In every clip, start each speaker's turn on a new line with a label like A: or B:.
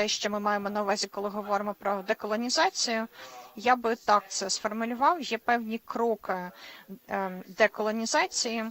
A: те, що ми маємо на увазі, коли говоримо про деколонізацію. Я би так це сформулював. Є певні кроки е, деколонізації.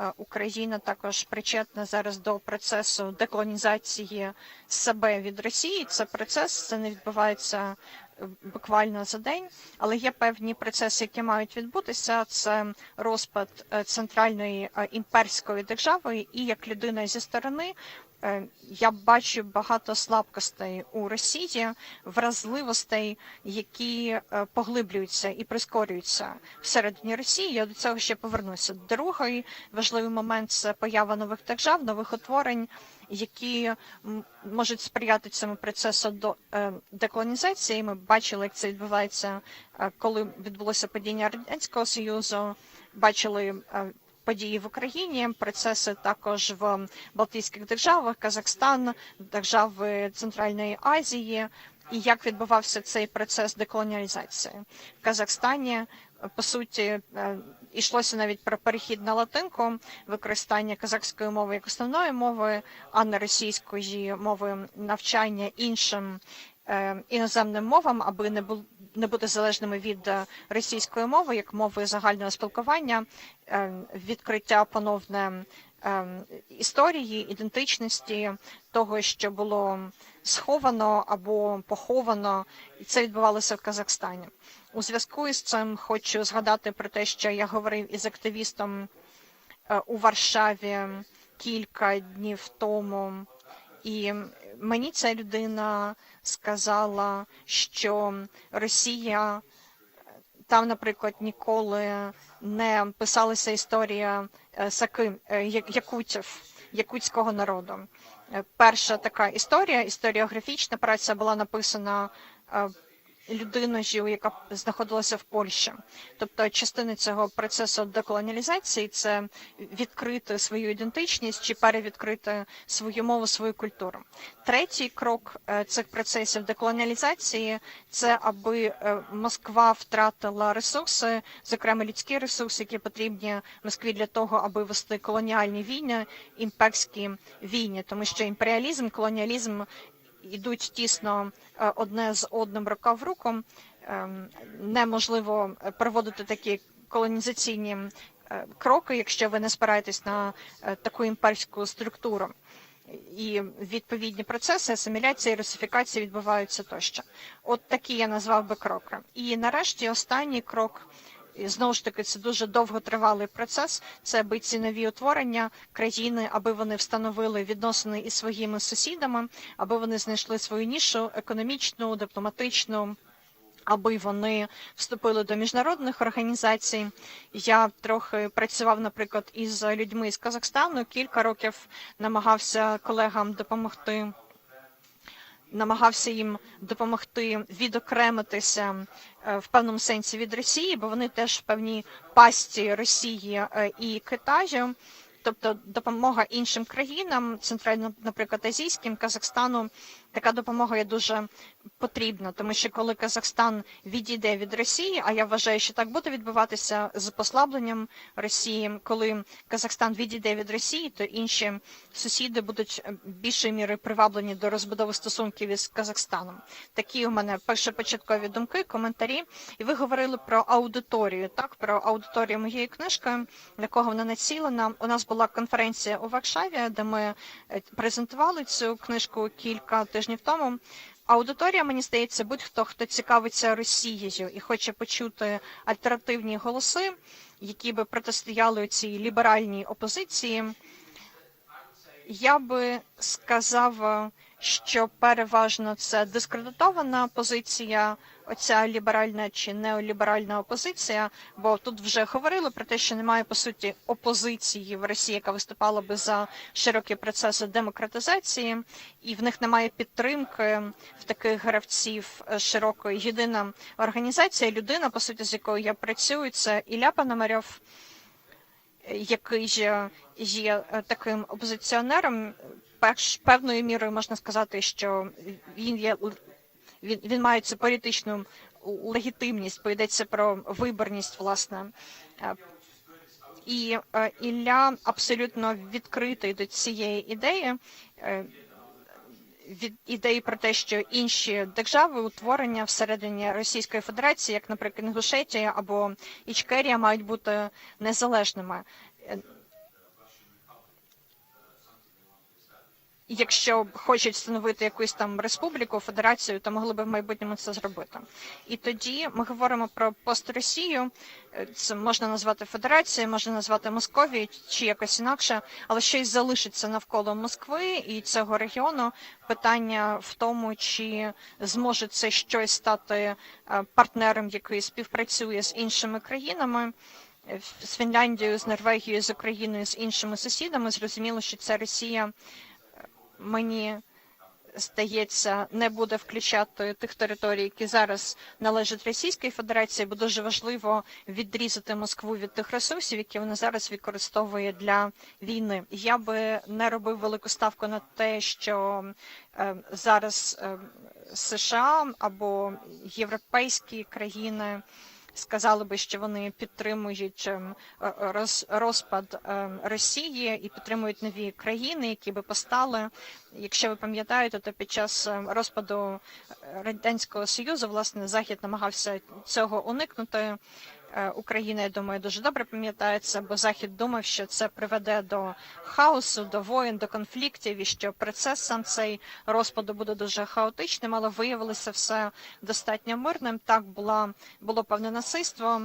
A: Е, Україна також причетна зараз до процесу деколонізації себе від Росії. Це процес, це не відбувається е, буквально за день, але є певні процеси, які мають відбутися. Це розпад е, центральної імперської держави, і як людина зі сторони. Е, Я бачу багато слабкостей у Росії, вразливостей, які е, поглиблюються і прискорюються всередині Росії. Я до цього ще повернуся. Другий важливий момент це поява нових держав, нових утворень, які можуть сприяти цьому процесу до е, деколонізації. Ми бачили, як це відбувається, коли відбулося падіння радянського союзу. Бачили події в Україні, процеси також в Балтійських державах, Казахстан, держави Центральної Азії. І як відбувався цей процес деколоніалізації в Казахстані? По суті, е, йшлося навіть про перехід на латинку, використання казахської мови як основної мови, а не російської мови навчання іншим іноземним мовам, аби не бу- не бути залежними від е, російської мови як мови загального спілкування, е, відкриття поновне е, історії, ідентичності того, що було сховано або поховано, і це відбувалося в Казахстані. У зв'язку із цим хочу згадати про те, що я говорив із активістом е, у Варшаві кілька днів тому, і мені ця людина сказала, що Росія там, наприклад, ніколи не писалася історія е, саки е, якутів, якутського народу. Е, Перша така історія, історіографічна праця була написана людиною, яка знаходилася в Польщі. Тобто частина цього процесу деколоніалізації це відкрити свою ідентичність чи перевідкрити свою мову, свою культуру. Третій крок е, цих процесів деколоніалізації це аби е, Москва втратила ресурси, зокрема людські ресурси, які потрібні Москві для того, аби вести колоніальні війни, імперські війни, тому що імперіалізм, колоніалізм йдуть тісно е, одне з одним рука в руку. Ем, Неможливо проводити такі колонізаційні е, кроки, якщо ви не спираєтесь на е, таку імперську структуру. І відповідні процеси асиміляції, русифікації відбуваються тощо. От такі я назвав би кроки. І нарешті останній крок. І знову ж таки, це дуже довготривалий процес. Це аби ці нові утворення країни, аби вони встановили відносини із своїми сусідами, аби вони знайшли свою нішу економічну, дипломатичну, аби вони вступили до міжнародних організацій. Я трохи працював, наприклад, із людьми з Казахстану. Кілька років намагався колегам допомогти. Намагався їм допомогти відокремитися е, в певному сенсі від Росії, бо вони теж в певній пасті Росії е, і Китаю. Тобто допомога іншим країнам, центрально, наприклад, азійським, Казахстану, така допомога є дуже потрібна, тому що коли Казахстан відійде від Росії, а я вважаю, що так буде відбуватися з послабленням Росії, коли Казахстан відійде від Росії, то інші сусіди будуть е, більшою мірою приваблені до розбудови стосунків із Казахстаном. Такі у мене першопочаткові думки, коментарі. І ви говорили про аудиторію, так про аудиторію моєї книжки, на кого вона націлена. У нас була конференція у Варшаві, де ми е, презентували цю книжку кілька тижнів тому. Аудиторія, мені здається, будь-хто, хто цікавиться Росією і хоче почути альтернативні голоси, які би протистояли цій ліберальній опозиції. Я би сказав, що переважно це дискредитована позиція, оця ліберальна чи неоліберальна опозиція. Бо тут вже говорили про те, що немає по суті опозиції в Росії, яка виступала би за широкі процеси демократизації, і в них немає підтримки в таких гравців е, широкої. Єдина організація, людина, по суті, з якою я працюю, це Ілля Пономарьов який же є е, таким опозиціонером, перш певною мірою можна сказати, що він є він, він має цю політичну легітимність, бо йдеться про виборність, власне. Е, І е, Ілля абсолютно відкритий до цієї ідеї. Е, від ідеї про те, що інші держави утворення всередині Російської Федерації, як, наприклад, Інгушетія або Ічкерія, мають бути незалежними. Е, Якщо хочуть встановити якусь там республіку, федерацію, то могли б в майбутньому це зробити. І тоді ми говоримо про постросію. Е, Це можна назвати федерацією, можна назвати Московією чи якось інакше, але щось залишиться навколо Москви і цього регіону. Питання в тому, чи зможе це щось стати е, партнером, який співпрацює з іншими країнами. Е, З Фінляндією, з Норвегією, з Україною, з іншими сусідами зрозуміло, що це Росія мені здається, не буде включати тих територій, які зараз належать Російській Федерації, бо дуже важливо відрізати Москву від тих ресурсів, які вона зараз використовує для війни. Я би не робив велику ставку на те, що е, зараз е, США або європейські країни сказали би, що вони підтримують ем, е, розпад ем, Росії і підтримують нові країни, які би постали. Якщо ви пам'ятаєте, то під час ем, розпаду радянського союзу власне захід намагався цього уникнути. Е, Україна, я думаю, дуже добре пам'ятає це, бо Захід думав, що це приведе до хаосу, до воєн, до конфліктів, і що процес сам цей розпаду буде дуже хаотичним, але виявилося все достатньо мирним. Так була було певне насильство.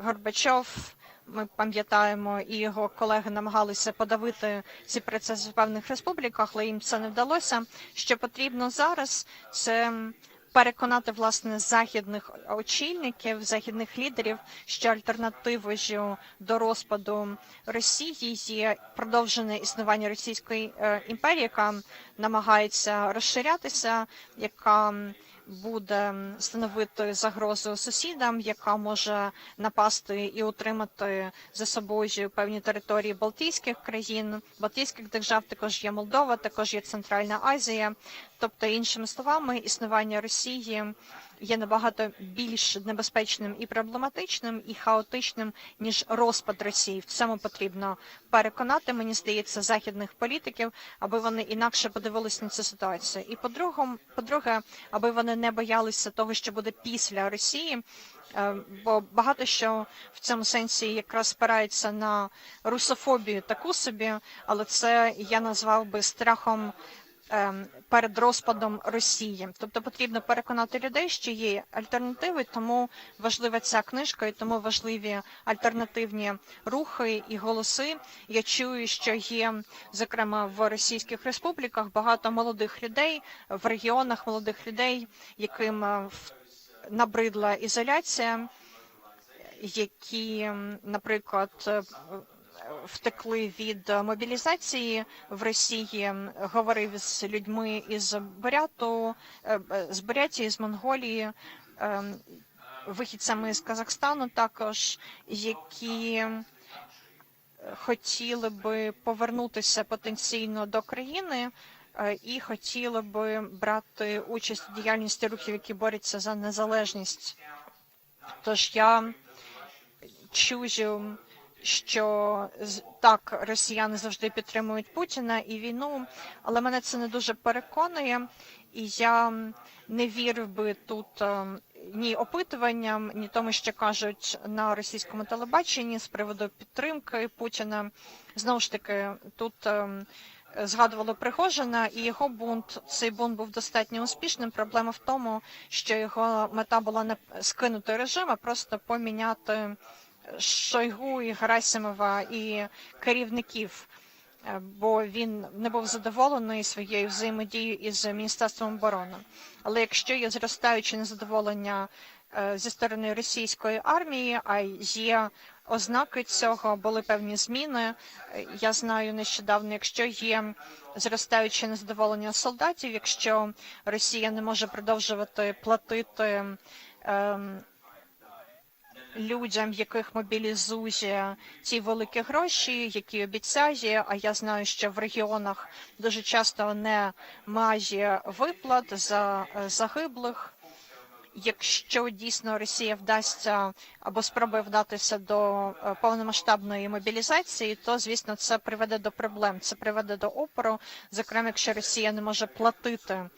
A: Горбачов. Ми пам'ятаємо, і його колеги намагалися подавити ці процеси в певних республіках, але їм це не вдалося. Що потрібно зараз, це переконати власне західних очільників, західних лідерів, що альтернативою до розпаду Росії є продовжене існування Російської е, імперії, яка намагається розширятися, яка буде становити загрозу сусідам, яка може напасти і утримати за собою певні території Балтійських країн, Балтійських держав, також є Молдова, також є Центральна Азія. Тобто, іншими словами, існування Росії є набагато більш небезпечним і проблематичним, і хаотичним ніж розпад Росії. В цьому потрібно переконати, мені здається, західних політиків, аби вони інакше подивилися на цю ситуацію. І по-другому, по-друге, аби вони не боялися того, що буде після Росії. Е, Бо багато що в цьому сенсі якраз спирається на русофобію таку собі, але це я назвав би страхом перед розпадом Росії. Тобто потрібно переконати людей, що є альтернативи, тому важлива ця книжка, і тому важливі альтернативні рухи і голоси. Я чую, що є, зокрема в російських республіках, багато молодих людей в регіонах молодих людей, яким е, набридла ізоляція, які, наприклад, е, втекли від мобілізації в Росії, говорив з людьми із Буряту, е, е, з Бурятії, з Монголії, е, вихідцями з Казахстану також, які хотіли би повернутися потенційно до країни і хотіли би брати участь у діяльності рухів, які борються за незалежність. Тож я чую, що так росіяни завжди підтримують Путіна і війну, але мене це не дуже переконує, і я не вірив би тут е, ні опитуванням, ні тому, що кажуть на російському телебаченні з приводу підтримки Путіна. Знову ж таки, тут е, згадували Пригожина і його бунт. Цей бунт був достатньо успішним. Проблема в тому, що його мета була не скинути режим, а просто поміняти Шойгу і Герасимова і керівників. е, Бо він не був задоволений своєю взаємодією із міністерством оборони. Але якщо є зростаюче незадоволення е, зі сторони російської армії, а є ознаки цього, були певні зміни. Е, Я знаю нещодавно, якщо є зростаюче незадоволення солдатів, якщо Росія не може продовжувати платити. Людям, яких мобілізує ті великі гроші, які обіцяє. А я знаю, що в регіонах дуже часто немає виплат за е, загиблих. Якщо дійсно Росія вдасться або спробує вдатися до е, повномасштабної мобілізації, то звісно це приведе до проблем. Це приведе до опору. Зокрема, якщо Росія не може платити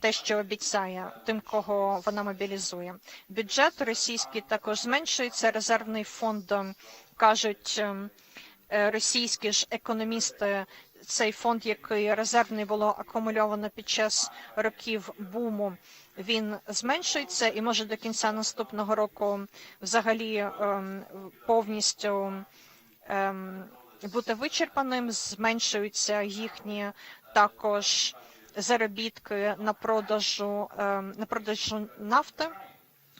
A: те, що обіцяє тим, кого вона мобілізує. Бюджет російський також зменшується. Резервний фонд е, кажуть ем, е, російські ж економісти. Цей фонд, який резервний було акумульовано під час років буму, він зменшується і може до кінця наступного року взагалі ем, повністю ем, бути вичерпаним. Зменшуються їхні також заробітки на продажу ем, на продажу нафти.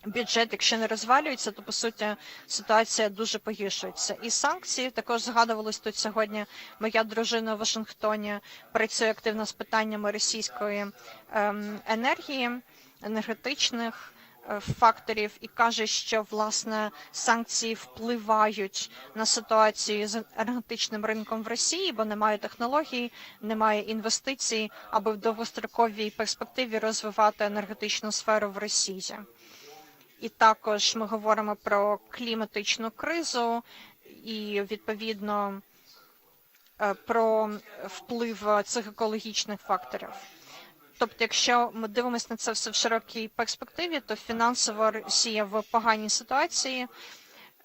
A: Бюджет, якщо не розвалюється, то по суті ситуація дуже погіршується. І санкції також згадувалось тут сьогодні. Моя дружина в Вашингтоні працює активно з питаннями російської ем, енергії, енергетичних е, факторів, і каже, що власне санкції впливають на ситуацію з енергетичним ринком в Росії, бо немає технологій, немає інвестицій, аби в довгостроковій перспективі розвивати енергетичну сферу в Росії. І також ми говоримо про кліматичну кризу і відповідно е, про вплив цих екологічних факторів. Тобто, якщо ми дивимося на це все в широкій перспективі, то фінансова Росія в поганій ситуації.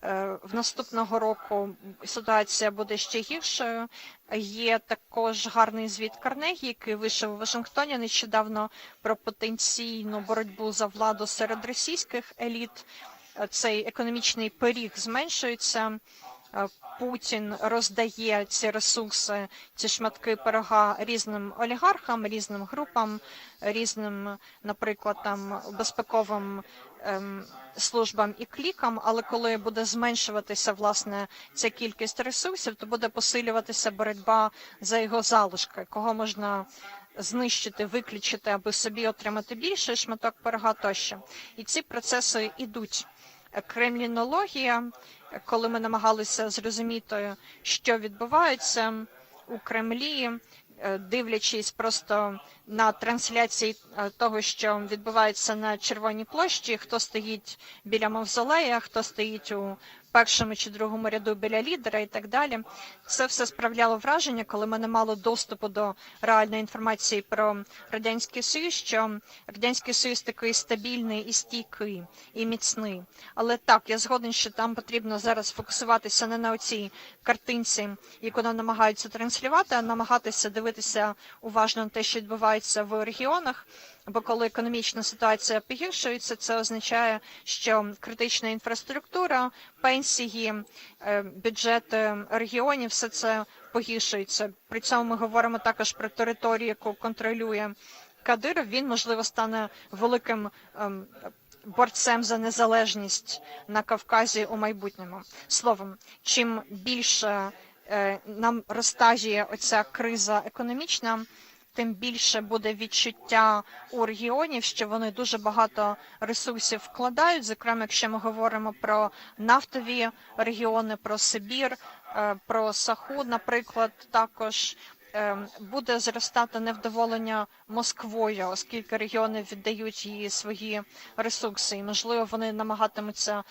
A: Е, В наступного року ситуація буде ще гіршою. Є також гарний звіт Карнегі, який вийшов у Вашингтоні нещодавно про потенційну боротьбу за владу серед російських еліт. Е, Цей економічний пиріг зменшується. Е, Путін роздає ці ресурси, ці шматки пирога різним олігархам, різним групам, різним, наприклад, там безпековим ем, службам і клікам. Але коли буде зменшуватися власне ця кількість ресурсів, то буде посилюватися боротьба за його залишки, кого можна знищити, виключити, аби собі отримати більший шматок пирога тощо. І ці процеси ідуть. Кремлінологія, коли ми намагалися зрозуміти, що відбувається у Кремлі, дивлячись просто на трансляції е, того, що відбувається на Червоній площі, хто стоїть біля мавзолея, хто стоїть у першому чи другому ряду біля лідера і так далі. Це все справляло враження, коли ми не мали доступу до реальної інформації про радянський союз, що радянський союз такий стабільний і стійкий і міцний. Але так, я згоден, що там потрібно зараз фокусуватися не на оцій картинці, яку нам намагаються транслювати, а намагатися дивитися уважно на те, що відбувається в регіонах. Бо коли економічна ситуація погіршується, це означає, що критична інфраструктура, пенсії, е, бюджети регіонів, все це погіршується. При цьому ми говоримо також про територію, яку контролює Кадиров. Він можливо стане великим ем, борцем за незалежність на Кавказі у майбутньому. Словом, чим більше нам розтажує оця криза економічна тим більше буде відчуття у регіонів, що вони дуже багато ресурсів вкладають. Зокрема, якщо ми говоримо про нафтові регіони, про Сибір, е, про Саху, наприклад, також. е, Буде зростати невдоволення Москвою, оскільки регіони віддають їй свої ресурси, і можливо вони намагатимуться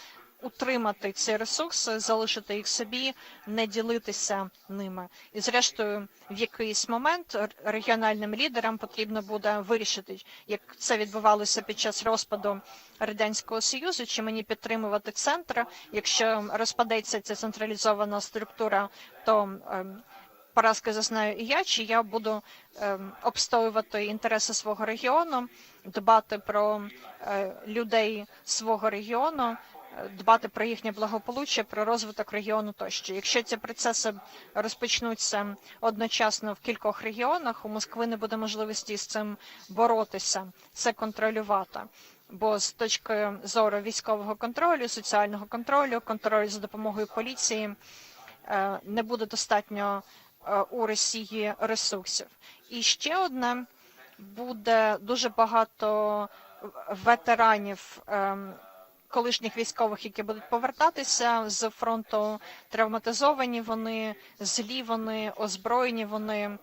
A: утримати ці ресурси, залишити їх собі, не ділитися ними. І зрештою, в якийсь момент регіональним лідерам потрібно буде вирішити, як це відбувалося під час розпаду радянського союзу, чи мені підтримувати центр. Якщо розпадеться ця централізована структура, то ем, Поразки зазнаю і я, чи я буду е, обстоювати інтереси свого регіону, дбати про е, людей свого регіону, дбати про їхнє благополуччя, про розвиток регіону тощо. Якщо ці процеси розпочнуться одночасно в кількох регіонах, у Москви не буде можливості з цим боротися, це контролювати. Бо з точки зору військового контролю, соціального контролю, контролю за допомогою поліції е, не буде достатньо е, у Росії ресурсів. І ще одне буде дуже багато ветеранів ем, колишніх військових, які будуть повертатися з фронту, травматизовані. Вони злі, вони озброєні. Вони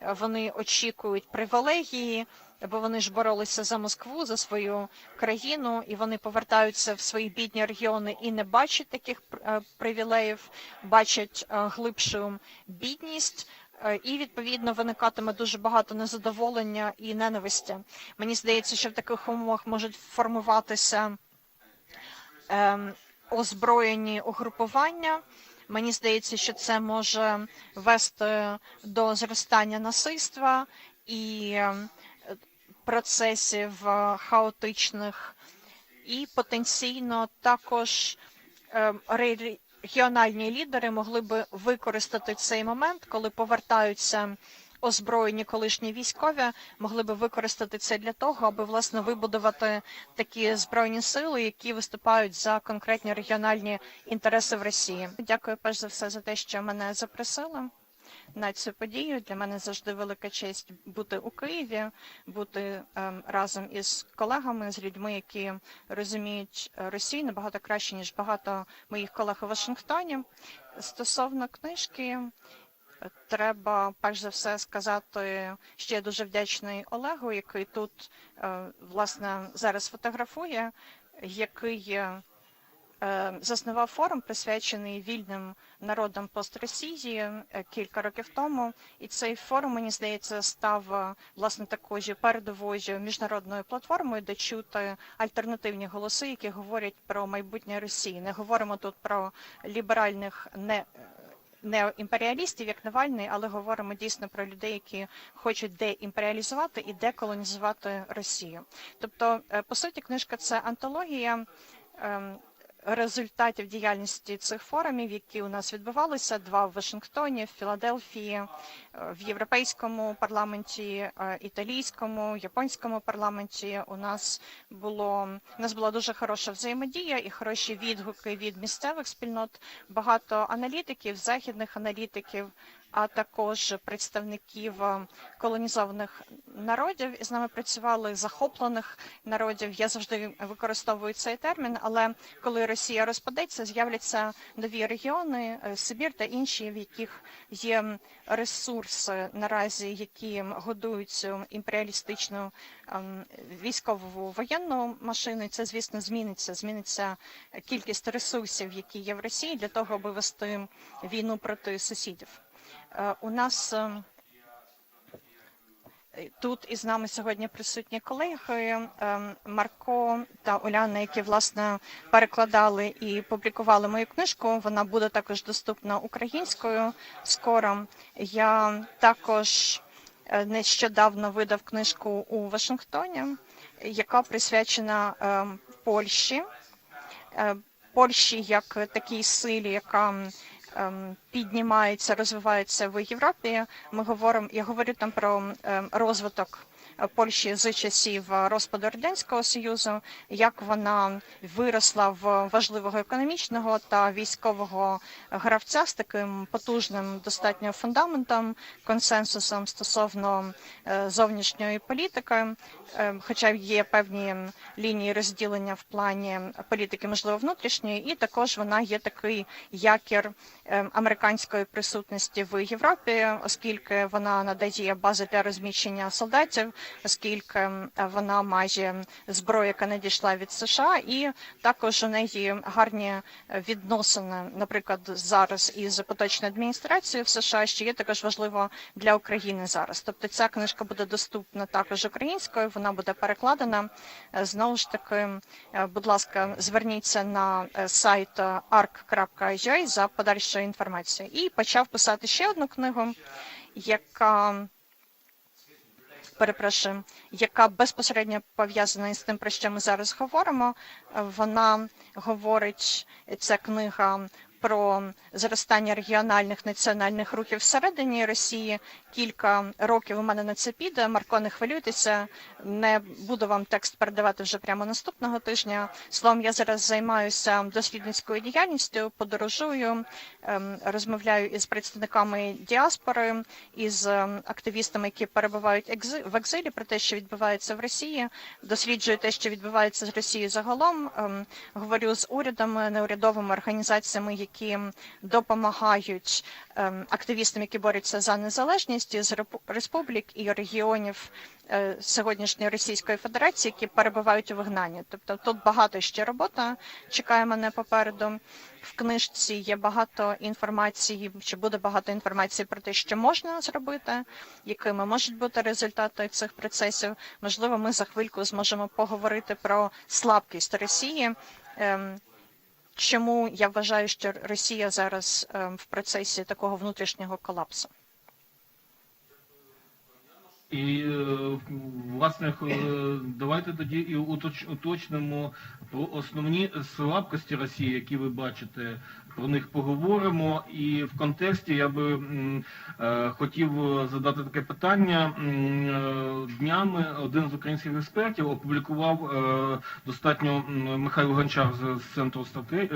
A: вони очікують привілегії, бо вони ж боролися за Москву, за свою країну, і вони повертаються в свої бідні регіони і не бачать таких е, привілеїв, бачать е, глибшу бідність. Е, І відповідно виникатиме дуже багато незадоволення і ненависті. Мені здається, що в таких умовах можуть формуватися озброєні угрупування. Мені здається, що це може вести до зростання насильства і ем, процесів е, хаотичних, і потенційно також ем, регіональні лідери могли би використати цей момент, коли повертаються озброєні колишні військові, могли би використати це для того, аби власне вибудувати такі збройні сили, які виступають за конкретні регіональні інтереси в Росії. Дякую перш за все за те, що мене запросили. На цю подію для мене завжди велика честь бути у Києві, бути ем, разом із колегами, з людьми, які розуміють Росію набагато краще ніж багато моїх колег у Вашингтоні. Стосовно книжки, треба перш за все сказати, що я дуже вдячний Олегу, який тут е, власне зараз фотографує, який е, е, заснував форум, присвячений вільним народам постросії кілька років тому. І цей форум, мені здається, став власне такою передовою міжнародною платформою, де чути альтернативні голоси, які говорять про майбутнє Росії. Не говоримо тут про ліберальних не. Неоімперіалістів, як Навальний, але говоримо дійсно про людей, які хочуть деімперіалізувати і деколонізувати Росію. Тобто, е, по суті, книжка це антологія ем, результатів діяльності цих форумів, які у нас відбувалися: два в Вашингтоні, в Філадельфії, е, в Європейському парламенті, е, італійському, японському парламенті. У нас було у нас була дуже хороша взаємодія і хороші відгуки від місцевих спільнот. Багато аналітиків, західних аналітиків. А також представників е, колонізованих народів і з нами працювали захоплених народів. Я завжди використовую цей термін, але коли Росія розпадеться, з'являться нові регіони, е, Сибір та інші, в яких є ресурси наразі, які годують імперіалістичну ем, військову воєнну машину. І Це звісно зміниться. Зміниться кількість ресурсів, які є в Росії, для того, аби вести війну проти сусідів. Е, У нас е, тут із нами сьогодні присутні колеги е, Марко та Оляна, які власне перекладали і публікували мою книжку. Вона буде також доступна українською скоро. Я також нещодавно видав книжку у Вашингтоні, яка присвячена Польщі. Польщі як такій силі, яка ем, піднімається, розвивається в Європі. Ми говоримо, я говорю там про ем, розвиток Польщі з часів е, розпаду радянського союзу, як вона виросла в важливого економічного та військового гравця з таким потужним достатньо фундаментом, консенсусом стосовно е, зовнішньої політики. Е, Хоча є певні лінії розділення в плані політики, можливо, внутрішньої, і також вона є такий якір е, американської присутності в Європі, оскільки вона надає бази для розміщення солдатів, оскільки вона має зброю, яка надійшла від США, і також у неї гарні е, відносини, наприклад, зараз із поточною адміністрацією в США, що є також важливо для України зараз. Тобто ця книжка буде доступна також українською, вона буде перекладена. Е, Знову ж таки, е, будь ласка, зверніться на сайт arc.ua за подальшою інформацією. І почав писати ще одну книгу, яка перепрошую, яка безпосередньо пов'язана із тим, про що ми зараз говоримо. Вона говорить, ця книга про зростання регіональних національних рухів всередині Росії. Кілька років у мене на це піде. Марко, не хвилюйтеся, не буду вам текст передавати вже прямо наступного тижня. Словом, я зараз займаюся дослідницькою діяльністю, подорожую, ем, розмовляю із представниками діаспори, із ем, активістами, які перебувають в екзилі, про те, що відбувається в Росії. Досліджую те, що відбувається з Росією загалом. ем, Говорю з урядами, неурядовими організаціями, які допомагають ем, активістам, які борються за незалежність репу- республік і регіонів е, сьогоднішньої Російської Федерації, які перебувають у вигнанні. Тобто тут багато ще робота чекає мене попереду. В книжці є багато інформації, чи буде багато інформації про те, що можна зробити, якими можуть бути результати цих процесів. Можливо, ми за хвильку зможемо поговорити про слабкість Росії. Чому я вважаю, що Росія зараз ем, в процесі такого внутрішнього колапсу?
B: І е, власне е, давайте тоді і уточ- уточнимо основні слабкості Росії, які ви бачите. Про них поговоримо. І в контексті я би е, хотів задати таке питання. Е, Днями один з українських експертів опублікував е, достатньо Михайло Гончар з, центру стратегії,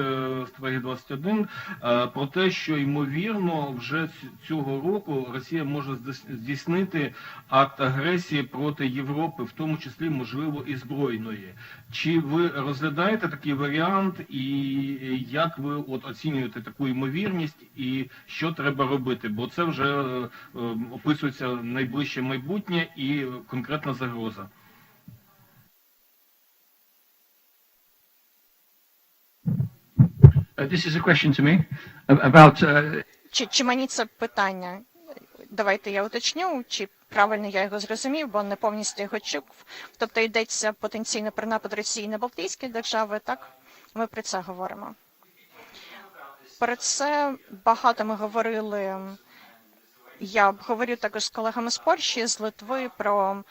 B: стратегії 21 е, про те, що ймовірно вже ць- цього року Росія може здійс- здійснити акт агресії проти Європи, в тому числі можливо і збройної. Чи ви розглядаєте такий варіант, і як ви от оцінюєте таку ймовірність, і що треба робити? Бо це вже е, е, описується найближче майбутнє і конкретна загроза.
C: Uh, This is a question to me about uh,
A: Чи, чи мені це питання? Давайте я уточню, чи правильно я його зрозумів, бо не повністю його чув. Тобто йдеться потенційно про напад Росії на Балтійські держави, так? Ми про це говоримо. Про це багато ми говорили. Я говорю також з колегами з Польщі, з Литви про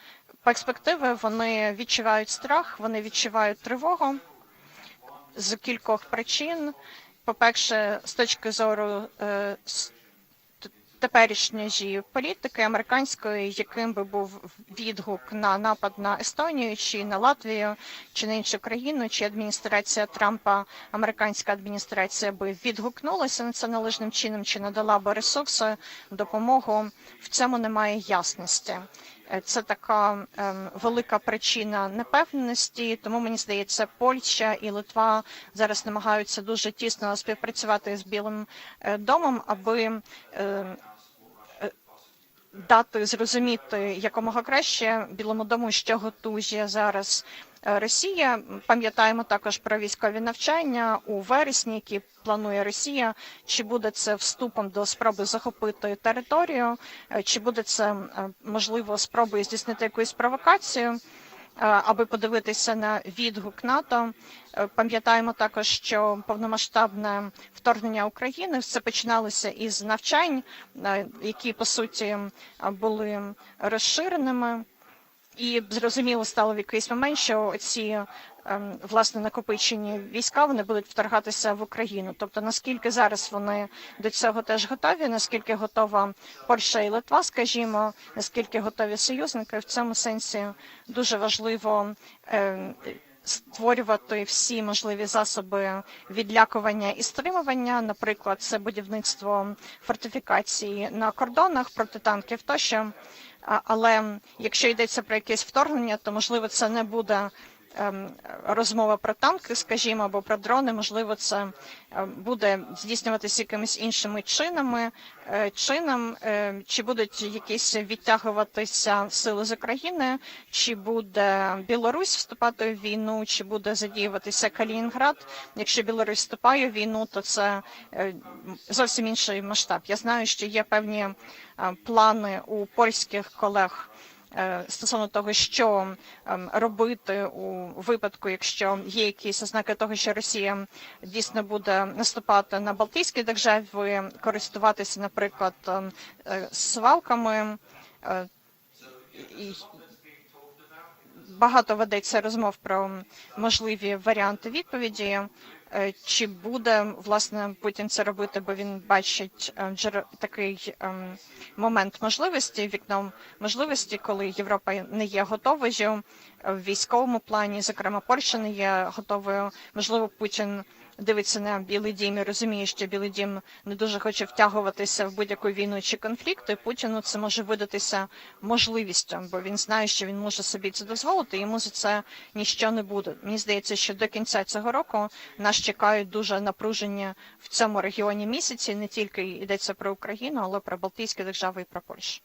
A: перспективи. Вони відчувають страх, вони відчувають тривогу з кількох причин. По-перше, з точки зору е, теперішньої політики американської, яким би був відгук на напад на Естонію, чи на Латвію, чи на іншу країну, чи адміністрація Трампа, американська адміністрація би відгукнулася на це належним чином, чи надала би ресурси, допомогу. В цьому немає ясності. Е, Це така ем, велика причина непевненості, тому мені здається, Польща і Литва зараз намагаються дуже тісно співпрацювати з Білим е, домом, аби е, е, дати зрозуміти якомога краще Білому дому, що готує зараз е, Росія. Пам'ятаємо також про військові навчання у вересні, які планує Росія. Чи буде це вступом до спроби захопити територію, е, чи буде це е, можливо спробою здійснити якусь провокацію? Е, Аби подивитися на відгук НАТО, Е, пам'ятаємо також, що повномасштабне вторгнення України все починалося із навчань, е, які по суті були розширеними. І зрозуміло стало в якийсь момент, що ці ем, власне накопичені війська вони будуть вторгатися в Україну. Тобто наскільки зараз вони до цього теж готові, наскільки готова Польща і Литва, скажімо, наскільки готові союзники, в цьому сенсі дуже важливо. Створювати всі можливі засоби відлякування і стримування, наприклад, це будівництво фортифікації на кордонах протитанків тощо. Але якщо йдеться про якесь вторгнення, то можливо це не буде розмова про танки, скажімо, або про дрони. Можливо, це е, буде здійснюватися якимись іншими чинами, е, чином, е, чи будуть якісь відтягуватися сили з України, чи буде Білорусь вступати в війну, чи буде задіюватися Калінінград. Якщо Білорусь вступає в війну, то це е, зовсім інший масштаб. Я знаю, що є певні плани у польських колег стосовно того, що ем, робити у випадку, якщо є якісь ознаки того, що Росія дійсно буде наступати на Балтійські держави, користуватися, наприклад, ем, е, свалками. е, і Багато ведеться розмов про можливі варіанти відповіді. Е, Чи буде власне Путін це робити, бо він бачить е, такий ем, момент можливості, вікном можливості, коли Європа не є готовою е, в військовому плані, зокрема Польща не є готовою. Можливо, Путін дивиться на Білий Дім і розуміє, що Білий Дім не дуже хоче втягуватися в будь-яку війну чи конфлікт, і Путіну це може видатися можливістю, бо він знає, що він може собі це дозволити, йому за це ніщо не буде. Мені здається, що до кінця цього року нас чекають дуже напружені в цьому регіоні місяці. Не тільки йдеться про Україну, але про Балтійські держави і про Польщу.